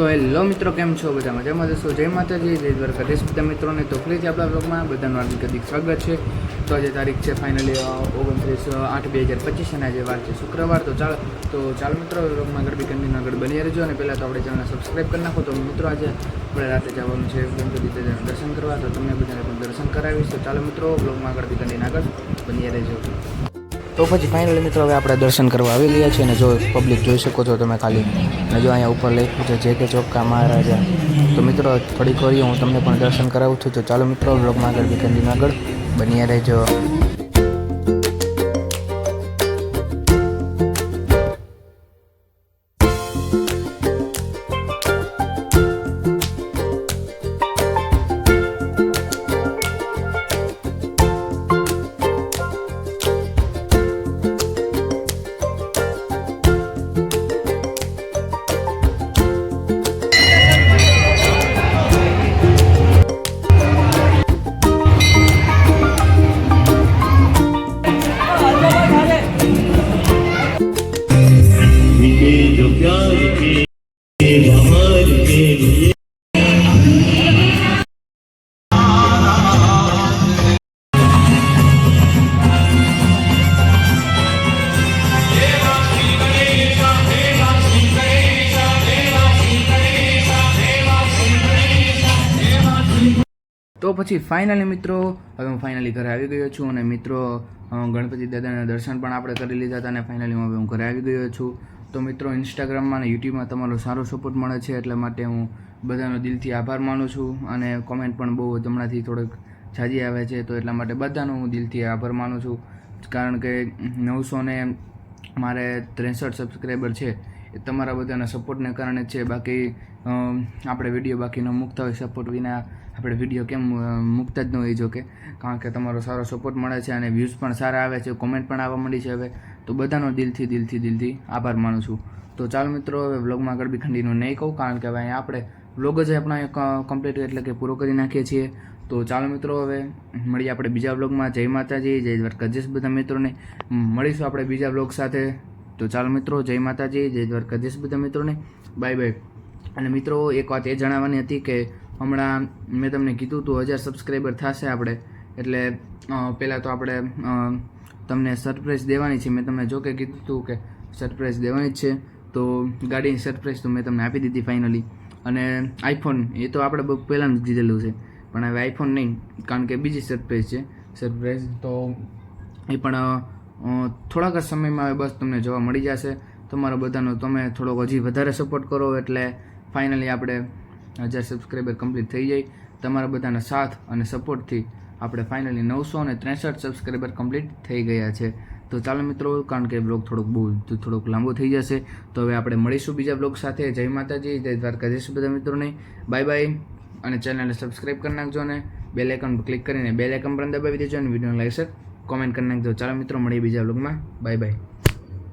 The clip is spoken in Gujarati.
તો હેલો મિત્રો, કેમ છો? બધા મજામાં જશો જય માતાજી, જય દ્વારકાધીશ બધા મિત્રોને તો ફરીથી આપણા બ્લોગમાં બધાનું હાર્દિક હાર્દિક સ્વાગત છે. તો આજે તારીખ છે ફાઇનલી ઓગણત્રીસ આઠ બે હજાર પચીસ અને આજે વાર છે શુક્રવાર. તો ચાલ તો ચાલ મિત્રો બ્લોગમાં આગળ બી આગળ બની રહેજો અને પહેલાં તો આપણે ચેનલને સબસ્ક્રાઈબ કરી નાખો. તો મિત્રો, આજે આપણે રાતે જવાનું છે ગણપતિ દાદાના દર્શન કરવા. તો તમને બધાને પણ દર્શન કરાવીશ. તો ચાલો મિત્રો, બ્લોગમાં આગળ બી આગળ બની રહેજો. તો પછી ફાઇનલી મિત્રો હવે આપણે દર્શન કરવા આવી ગયા છે અને જો પબ્લિક જોઈ શકો છો તમે ખાલી. અને જો અહીંયા ઉપર લખ્યું છે જે કે ચોક્કા મહારાજા. તો મિત્રો, થોડીક વાર હું તમને પણ દર્શન કરાવું છું. તો ચાલો મિત્રો બ્લોગમાં આગળ બી આગળ બન્યા રહેજો. તો પછી ફાઇનલી મિત્રો, હવે હું ફાઇનલી ઘરે આવી ગયો છું અને મિત્રો ગણપતિ દાદાના દર્શન પણ આપણે કરી લીધા હતા અને ફાઇનલી હવે હું ઘરે આવી ગયો છું. તો મિત્રો ઇન્સ્ટાગ્રામમાં અને યુટ્યુબમાં તમારો સારો સપોર્ટ મળે છે એટલા માટે હું બધાનો દિલથી આભાર માનું છું અને કોમેન્ટ પણ બહુ હમણાંથી થોડોક જાજી આવે છે, તો એટલા માટે બધાનો હું દિલથી આભાર માનું છું. કારણ કે નવસો ને મારે ત્રેસઠ સબસ્ક્રાઈબર છે. એ તમારા બધાના સપોર્ટને કારણે છે. બાકી આપણે વીડિયો બાકી ન મૂકતા હોય સપોર્ટ વિના આપણે વીડિયો કેમ મૂકતા જ ન હોય જો કે. કારણ કે તમારો સારો સપોર્ટ મળે છે અને વ્યૂઝ પણ સારા આવે છે કોમેન્ટ પણ આવવા મળી છે હવે. તો બધાનો દિલથી દિલથી દિલથી આભાર માનું છું. તો ચાલો મિત્રો, હવે વ્લોગમાં ગરબી ખંડીનું નહીં કહું, કારણ કે હવે આપણે વ્લોગ જ આપણા કમ્પ્લીટ એટલે કે પૂરો કરી નાખીએ છીએ. તો ચાલો મિત્રો, હવે મળીએ આપણે બીજા વ્લોગમાં જય માતાજી, જય દ્વારકાધીશ બધા મિત્રોને. મળીશું આપણે બીજા વ્લોગ સાથે. તો ચાલો મિત્રો, જય માતાજી, જય દ્વારકાધીશ બધા મિત્રોને. બાય બાય અને મિત્રો, એક વાત એ જણાવવાની હતી કે હમણાં મેં તમને કીધું હતું, હજાર સબસ્ક્રાઈબર થશે આપણે. એટલે પહેલાં તો આપણે તમને સરપ્રાઈઝ દેવાની છે. મેં તમને જો કે કીધું હતું કે સરપ્રાઈઝ દેવાની જ છે. તો ગાડીની સરપ્રાઈઝ તો મેં તમને આપી દીધી ફાઇનલી અને આઈફોન એ તો આપણે બહુ પહેલાં જ દીધેલું છે. પણ હવે આઈફોન નહીં, કારણ કે બીજી સરપ્રાઈઝ છે. સરપ્રાઈઝ તો એ પણ થોડાક જ સમયમાં બસ તમને જોવા મળી જશે. તમારો બધાનો તમે થોડોક હજી વધારે સપોર્ટ કરો એટલે ફાઇનલી આપણે હજાર સબસ્ક્રાઈબર કમ્પ્લીટ થઈ જાય. તમારા બધાના સાથ અને સપોર્ટથી આપણે ફાઇનલી નવસો અને ત્રેસઠ સબસ્ક્રાઈબર કમ્પ્લીટ થઈ ગયા છે. તો ચાલો મિત્રો, કારણ કે બ્લોગ થોડોક બહુ થોડોક લાંબો થઈ જશે, તો હવે આપણે મળીશું બીજા બ્લોગ સાથે. જય માતાજી, જય દ્વારકાધીશ બધા મિત્રોને. બાય બાય અને ચેનલને સબસ્ક્રાઈબ કરી નાખજો અને બેલ આઇકન ક્લિક કરીને બેલ આઇકન પર દબાવી દેજો અને વીડિયો લાઈક કોમેન્ટ કરી નાખજો. ચાલો મિત્રો મળીએ બીજા બ્લોગમાં બાય બાય